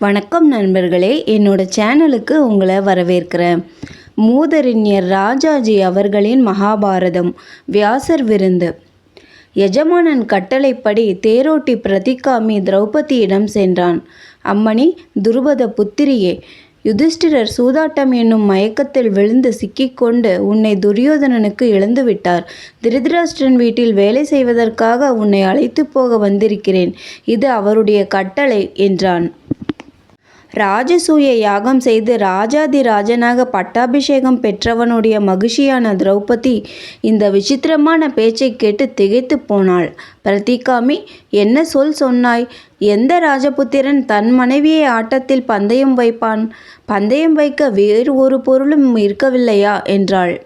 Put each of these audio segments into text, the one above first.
வணக்கம் நண்பர்களே என்னோட சேனலுக்கு உங்களை வரவேற்கிறேன். மூதறிஞர் ராஜாஜி அவர்களின் மகாபாரதம் வியாசர் விருந்து. எஜமானன் கட்டளைப்படி தேரோட்டி பிரதிகாமி திரௌபதியிடம் சென்றான். அம்மணி துருபத புத்திரியே யுதிஷ்டிரர் சூதாட்டம் என்னும் மயக்கத்தில் விழுந்து சிக்கிக்கொண்டு உன்னை துரியோதனனுக்கு இழந்துவிட்டார். திருதராஷ்டிரன் வீட்டில் வேலை செய்வதற்காக உன்னை அழைத்து போக வந்திருக்கிறேன். இது அவருடைய கட்டளை என்றான். ராஜசூய யாகம் செய்து ராஜாதி ராஜனாக பட்டாபிஷேகம் பெற்றவனுடைய மகிழ்ச்சியான திரௌபதி இந்த விசித்திரமான பேச்சை கேட்டு திகைத்து போனாள். பிரதீகாமி என்ன சொல் சொன்னாய்? எந்த ராஜபுத்திரன் தன் மனைவியை ஆட்டத்தில் பந்தயம் வைப்பான்? பந்தயம் வைக்க வேறு ஒரு பொருளும் இருக்கவில்லையா? என்றாள்.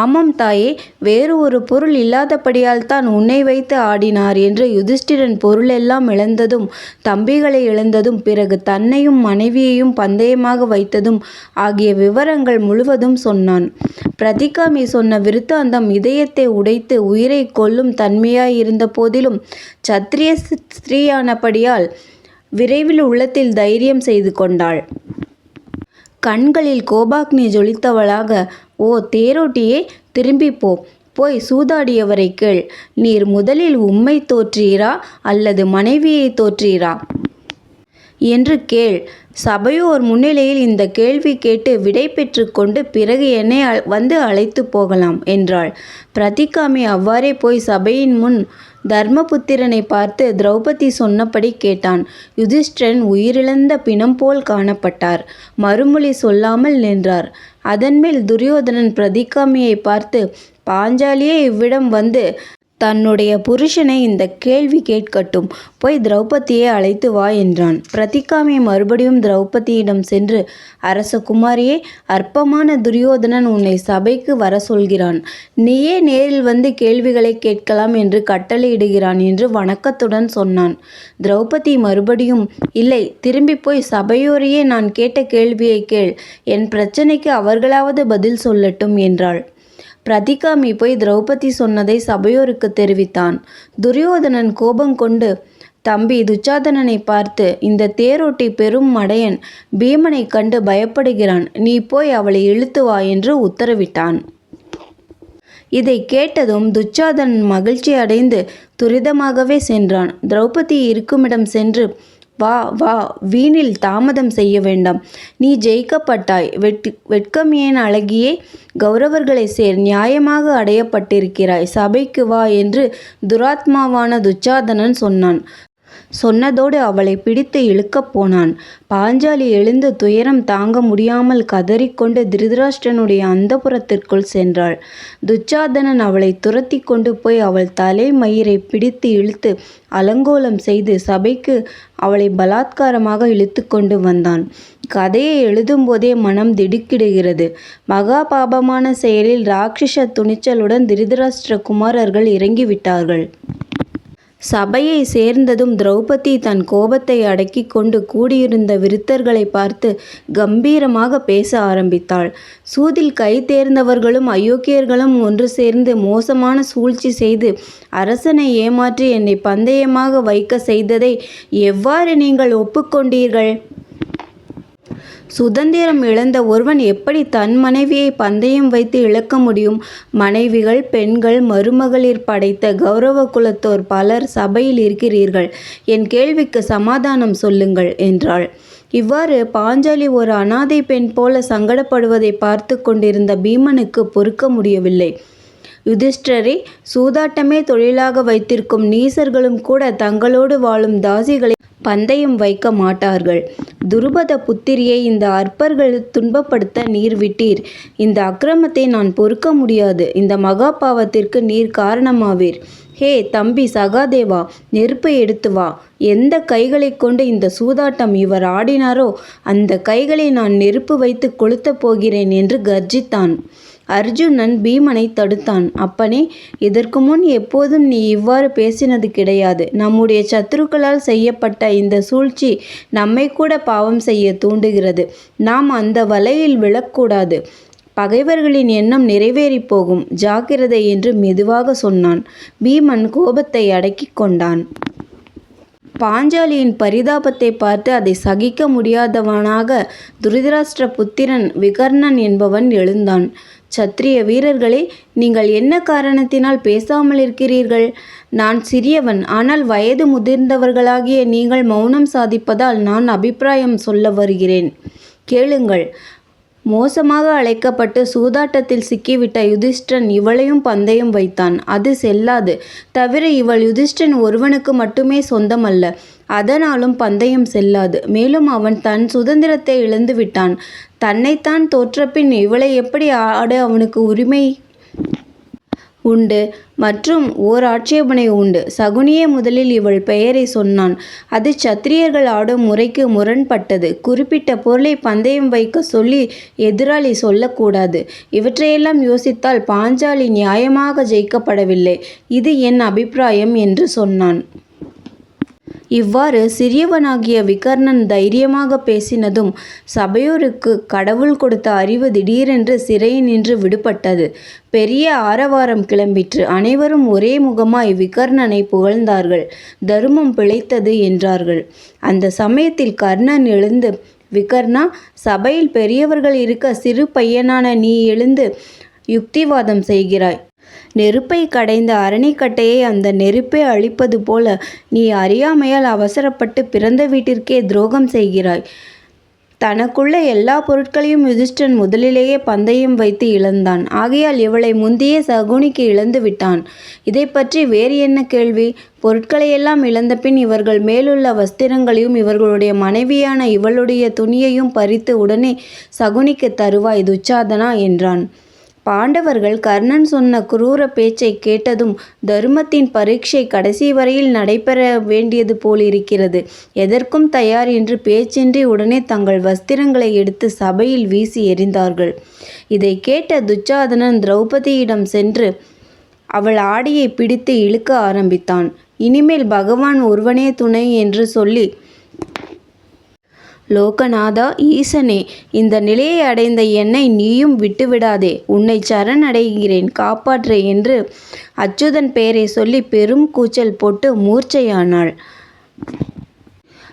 ஆமாம் தாயே வேறு ஒரு பொருள் இல்லாதபடியால் தான் உன்னை வைத்து ஆடினார் என்று யுதிஷ்டிரன் பொருளெல்லாம் இழந்ததும் தம்பிகளை இழந்ததும் பிறகு தன்னையும் மனைவியையும் பந்தயமாக வைத்ததும் ஆகிய விவரங்கள் முழுவதும் சொன்னான். பிரதிகாமி சொன்ன விருத்தாந்தம் இதயத்தை உடைத்து உயிரை கொல்லும் தன்மையாயிருந்த போதிலும் சத்திரிய ஸ்திரீயானபடியால் விரைவில் உள்ளத்தில் தைரியம் செய்து கொண்டாள். கண்களில் கோபாக்னி ஜொலித்தவளாக ஓ தேரோட்டியே திரும்பிப்போ. போய் சூதாடியவரை கேள். நீர் முதலில் உம்மை தோற்றீரா அல்லது மனைவியை தோற்றீரா என்று கேள். சபையோர் முன்னிலையில் இந்த கேள்வி கேட்டு விடை பெற்று கொண்டு பிறகு என்னை வந்து அழைத்து போகலாம் என்றாள். பிரதிகாமி அவ்வாறே போய் சபையின் முன் தர்மபுத்திரனை பார்த்து திரௌபதி சொன்னபடி கேட்டான். யுதிஷ்டிரன் உயிரிழந்த பிணம் போல் காணப்பட்டார். மறுமொழி சொல்லாமல் நின்றார். அதன்மேல் துரியோதனன் பிரதிகாமியை பார்த்து பாஞ்சாலியே இவ்விடம் வந்து தன்னுடைய புருஷனை இந்த கேள்வி கேட்கட்டும். போய் திரௌபதியை அழைத்து வா என்றான். பிரதிகாமி மறுபடியும் திரௌபதியிடம் சென்று அரச குமாரியே அற்பமான துரியோதனன் உன்னை சபைக்கு வர சொல்கிறான். நீயே நேரில் வந்து கேள்விகளை கேட்கலாம் என்று கட்டளையிடுகிறான் என்று வணக்கத்துடன் சொன்னான். திரௌபதி மறுபடியும் இல்லை திரும்பி போய் சபையோரையே நான் கேட்ட கேள்வியை கேள். என் பிரச்சனைக்கு அவர்களாவது பதில் சொல்லட்டும் என்றாள். பிரதிகாமி போய் திரௌபதி சொன்னதை சபையோருக்கு தெரிவித்தான். துரியோதனன் கோபம் கொண்டு தம்பி துச்சாதனனை பார்த்து இந்த தேரோட்டி பெரும் மடையன் பீமனை கண்டு பயப்படுகிறான். நீ போய் அவளை இழுத்து வா என்று உத்தரவிட்டான். இதை கேட்டதும் துச்சாதனன் மகிழ்ச்சி அடைந்து துரிதமாகவே சென்றான். திரௌபதி இருக்குமிடம் சென்று வா வா வீணில் தாமதம் செய்ய வேண்டாம். நீ ஜெயிக்கப்பட்டாய். வெட் வெட்கம் ஏன் அழகியே. கௌரவர்களை சேர் நியாயமாக அடையப்பட்டிருக்கிறாய். சபைக்கு வா என்று துராத்மாவான துச்சாதனன் சொன்னான். சொன்னதோடு அவளை பிடித்து இழுக்கப் போனான். பாஞ்சாலி எழுந்து துயரம் தாங்க முடியாமல் கதறிக்கொண்டு திருதராஷ்டனுடைய அந்தப்புறத்திற்குள் சென்றாள். துச்சாதனன் அவளை துரத்தி கொண்டு போய் அவள் தலை மயிரை பிடித்து இழுத்து அலங்கோலம் செய்து சபைக்கு அவளை பலாத்காரமாக இழுத்து கொண்டு வந்தான். கதையை எழுதும்போதே மனம் திடுக்கிடுகிறது. மகா பாபமான செயலில் ராட்சச துணிச்சலுடன் திருதராஷ்டிர குமாரர்கள் இறங்கிவிட்டார்கள். சபையை சேர்ந்ததும் திரௌபதி தன் கோபத்தை அடக்கி கொண்டு கூடியிருந்த விருத்தர்களை பார்த்து கம்பீரமாக பேச ஆரம்பித்தாள். சூதில் கை தேர்ந்தவர்களும் அயோக்கியர்களும் ஒன்று சேர்ந்து மோசமான சூழ்ச்சி செய்து அரசனை ஏமாற்றி என்னை பந்தயமாக வைக்க செய்ததை எவ்வாறு நீங்கள் ஒப்புக்கொண்டீர்கள்? சுதந்திரம் இழந்த ஒருவன் எப்படி தன் மனைவியை பந்தயம் வைத்து இழக்க முடியும்? மனைவிகள் பெண்கள் மருமகளிர் படைத்த கௌரவ குலத்தோர் பலர் சபையில் இருக்கிறீர்கள். என் கேள்விக்கு சமாதானம் சொல்லுங்கள் என்றாள். இவ்வாறு பாஞ்சாலி ஒரு அனாதை பெண் போல சங்கடப்படுவதை பார்த்து கொண்டிருந்த பீமனுக்கு பொறுக்க முடியவில்லை. யுதிஷ்டரை சூதாட்டமே தொழிலாக வைத்திருக்கும் நீசர்களும் கூட தங்களோடு வாழும் தாசிகளை பந்தயம் வைக்க மாட்டார்கள். துருபத புத்திரியை இந்த அற்பர்கள் துன்பப்படுத்த நீர் விட்டீர். இந்த அக்கிரமத்தை நான் பொறுக்க முடியாது. இந்த மகா பாவத்திற்கு நீர் காரணமாவீர். ஹே தம்பி சகாதேவா நெருப்பை எடுத்து வா. எந்த கைகளை கொண்டு இந்த சூதாட்டம் இவர் ஆடினாரோ அந்த கைகளை நான் நெருப்பு வைத்து கொளுத்தப் போகிறேன் என்று கர்ஜித்தான். அர்ஜுனன் பீமனை தடுத்தான். அப்பனே இதற்கு முன் எப்போதும் நீ இவ்வாறு பேசினது கிடையாது. நம்முடைய சத்துருக்களால் செய்யப்பட்ட இந்த சூழ்ச்சி நம்மை கூட பாவம் செய்ய தூண்டுகிறது. நாம் அந்த வலையில் விழக்கூடாது. பகைவர்களின் எண்ணம் நிறைவேறி போகும். ஜாக்கிரதை என்று மெதுவாக சொன்னான். பீமன் கோபத்தை அடக்கிக் கொண்டான். பாஞ்சாலியின் பரிதாபத்தை பார்த்து அதை சகிக்க முடியாதவனாக துரிதராஷ்டிர புத்திரன் விகர்ணன் என்பவன் எழுந்தான். சத்திரிய வீரர்களே நீங்கள் என்ன காரணத்தினால் பேசாமல் இருக்கிறீர்கள்? நான் சிறியவன் ஆனால் வயது முதிர்ந்தவர்களாகிய நீங்கள் மௌனம் சாதிப்பதால் நான் அபிப்பிராயம் சொல்ல வருகிறேன். கேளுங்கள் மோசமாக அழைக்கப்பட்டு சூதாட்டத்தில் சிக்கிவிட்ட யுதிஷ்டன் இவளையும் பந்தயம் வைத்தான். அது செல்லாது. தவிர இவள் யுதிஷ்டன் ஒருவனுக்கு மட்டுமே சொந்தமல்ல. அதனாலும் பந்தயம் செல்லாது. மேலும் அவன் தன் சுதந்திரத்தை இழந்து விட்டான் தன்னைத்தான் தோற்றபின் இவளை எப்படி ஆட அவனுக்கு உரிமை உண்டு. மற்றும் ஓர் ஆட்சேபனை உண்டு. சகுனியே முதலில் இவள் பெயரை சொன்னான். அது சத்திரியர்கள் ஆடும் முறைக்கு முரண்பட்டது. குறிப்பிட்ட பொருளை பந்தயம் வைக்க சொல்லி எதிராளி சொல்லக்கூடாது. இவற்றையெல்லாம் யோசித்தால் பாஞ்சாலி நியாயமாக ஜெயிக்கப்படவில்லை. இது என் அபிப்பிராயம் என்று சொன்னான். இவ்வாறு சிறியவனாகிய விகர்ணன் தைரியமாக பேசினதும் சபையோருக்கு கடவுள் கொடுத்த அறிவு திடீரென்று சிறையினின்று விடுபட்டது. பெரிய ஆரவாரம் கிளம்பிற்று. அனைவரும் ஒரே முகமாய் விகர்ணனை புகழ்ந்தார்கள். தருமம் பிழைத்தது என்றார்கள். அந்த சமயத்தில் கர்ணன் எழுந்து விகர்ணா சபையில் பெரியவர்கள் இருக்க சிறு பையனான நீ எழுந்து யுக்திவாதம் செய்கிறாய். நெருப்பை கடைந்த அரணிக்கட்டையை அந்த நெருப்பே அழிப்பது போல நீ அறியாமையால் அவசரப்பட்டு பிறந்த வீட்டிற்கே துரோகம் செய்கிறாய். தனக்குள்ள எல்லா பொருட்களையும் யுதிஷ்டன் முதலிலேயே பந்தயம் வைத்து இழந்தான். ஆகையால் இவளை முந்தையே சகுனிக்கு இழந்து விட்டான். இதை பற்றி வேறு என்ன கேள்வி? பொருட்களையெல்லாம் இழந்த பின் இவர்கள் மேலுள்ள வஸ்திரங்களையும் இவர்களுடைய மனைவியான இவளுடைய துணியையும் பறித்து உடனே சகுனிக்கு தருவாய் துச்சாதனா? என்றான். பாண்டவர்கள் கர்ணன் சொன்ன குரூர பேச்சை கேட்டதும் தருமத்தின் பரீட்சை கடைசி வரையில் நடைபெற வேண்டியது போலிருக்கிறது எதற்கும் தயார் என்று பேச்சின்றி உடனே தங்கள் வஸ்திரங்களை எடுத்து சபையில் வீசி எறிந்தார்கள். இதை கேட்ட துச்சாதனன் திரௌபதியிடம் சென்று அவள் ஆடையை பிடித்து இழுக்க ஆரம்பித்தான். இனிமேல் பகவான் ஒருவனே துணை என்று சொல்லி லோகநாதா ஈசனே இந்த நிலையை அடைந்த என்னை நீயும் விட்டுவிடாதே. உன்னை சரணடைகிறேன் காப்பாற்று என்று அச்சுதன் பெயரை சொல்லி பெரும் கூச்சல் போட்டு மூர்ச்சையானாள்.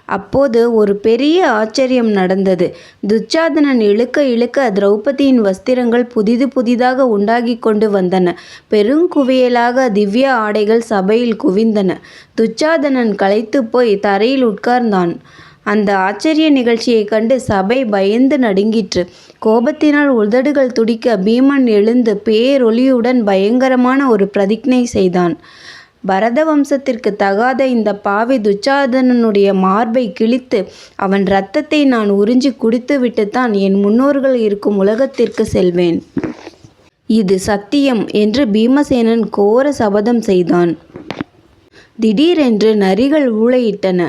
அப்போது ஒரு பெரிய ஆச்சரியம் நடந்தது. துச்சாதனன் இழுக்க இழுக்க திரௌபதியின் வஸ்திரங்கள் புதிது புதிதாக உண்டாகி கொண்டு வந்தன. பெருங்குவியலாக திவ்ய ஆடைகள் சபையில் குவிந்தன. துச்சாதனன் களைத்து போய் தரையில் உட்கார்ந்தான். அந்த ஆச்சரிய நிகழ்ச்சியைக் கண்டு சபை பயந்து நடுங்கிற்று. கோபத்தினால் உதடுகள் துடிக்க பீமன் எழுந்து பேரொலியுடன் பயங்கரமான ஒரு பிரதிக்ஞை செய்தான். பரத வம்சத்திற்கு தகாத இந்த பாவி துச்சாதனனுடைய மார்பை கிழித்து அவன் இரத்தத்தை நான் உறிஞ்சி குடித்துவிட்டுத்தான் என் முன்னோர்கள் இருக்கும் உலகத்திற்கு செல்வேன். இது சத்தியம் என்று பீமசேனன் கோர சபதம் செய்தான். திடீரென்று நரிகள் ஊளையிட்டன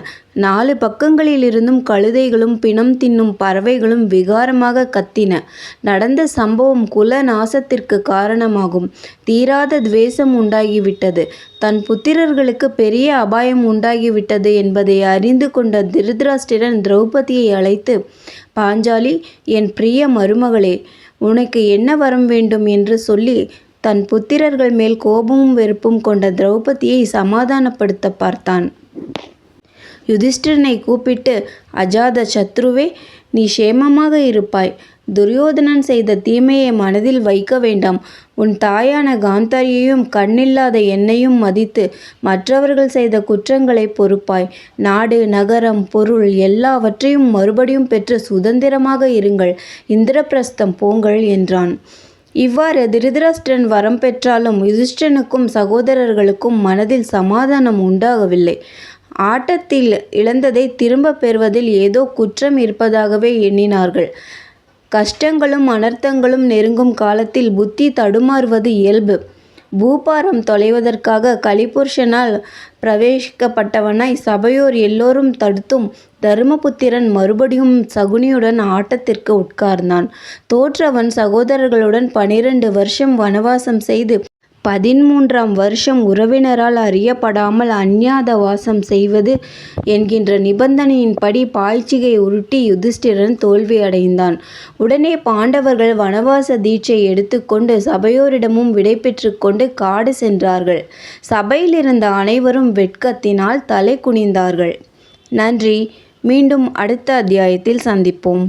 நாலு பக்கங்களிலிருந்தும் கழுதைகளும் பிணம் தின்னும் பறவைகளும் விகாரமாக கத்தின. நடந்த சம்பவம் குல நாசத்திற்கு காரணமாகும். தீராத துவேஷம் உண்டாகிவிட்டது. தன் புத்திரர்களுக்கு பெரிய அபாயம் உண்டாகிவிட்டது என்பதை அறிந்து கொண்ட திருதராஷ்டிரன் திரௌபதியை அழைத்து பாஞ்சாலி என் பிரிய மருமகளே உனக்கு என்ன வரம் வேண்டும்? என்று சொல்லி தன் புத்திரர்கள் மேல் கோபமும் வெறுப்பும் கொண்ட திரௌபதியை சமாதானப்படுத்த பார்த்தான். யுதிஷ்டிரனை கூப்பிட்டு அஜாத சத்ருவே நீ சேமமாக இருப்பாய். துரியோதனன் செய்த தீமையை மனதில் வைக்க வேண்டாம். உன் தாயான காந்தாரியையும் கண்ணில்லாத என்னையும் மதித்து மற்றவர்கள் செய்த குற்றங்களை பொறுப்பாய். நாடு நகரம் பொருள் எல்லாவற்றையும் மறுபடியும் பெற்று சுதந்திரமாக இருங்கள். இந்திரபிரஸ்தம் போங்கள் என்றான். இவ்வாறு திருதராஷ்டிரன் வரம் பெற்றாலும் யுதிஷ்டனுக்கும் சகோதரர்களுக்கும் மனதில் சமாதானம் உண்டாகவில்லை. ஆட்டத்தில் இழந்ததை திரும்பப் பெறுவதில் ஏதோ குற்றம் இருப்பதாகவே எண்ணினார்கள். கஷ்டங்களும் அனர்த்தங்களும் நெருங்கும் காலத்தில் புத்தி தடுமாறுவது இயல்பு. பூபாரம் தொலைவதற்காக கலிபுருஷனால் பிரவேசிக்கப்பட்டவனாய் சபையோர் எல்லோரும் தடுத்தும் தருமபுத்திரன் மறுபடியும் சகுனியுடன் ஆட்டத்திற்கு உட்கார்ந்தான். தோற்றவன் சகோதரர்களுடன் பனிரெண்டு வருஷம் வனவாசம் செய்து பதின்மூன்றாம் வருஷம் உறவினரால் அறியப்படாமல் அஞ்ஞாதவாசம் செய்வது என்கின்ற நிபந்தனையின்படி பாய்ச்சிகை உருட்டி யுதிஷ்டிரன் தோல்வியடைந்தான். உடனே பாண்டவர்கள் வனவாச தீட்சை எடுத்துக்கொண்டு சபையோரிடமும் விடை கொண்டு காடு சென்றார்கள். சபையிலிருந்த அனைவரும் வெட்கத்தினால் தலை குனிந்தார்கள். நன்றி. மீண்டும் அடுத்த அத்தியாயத்தில் சந்திப்போம்.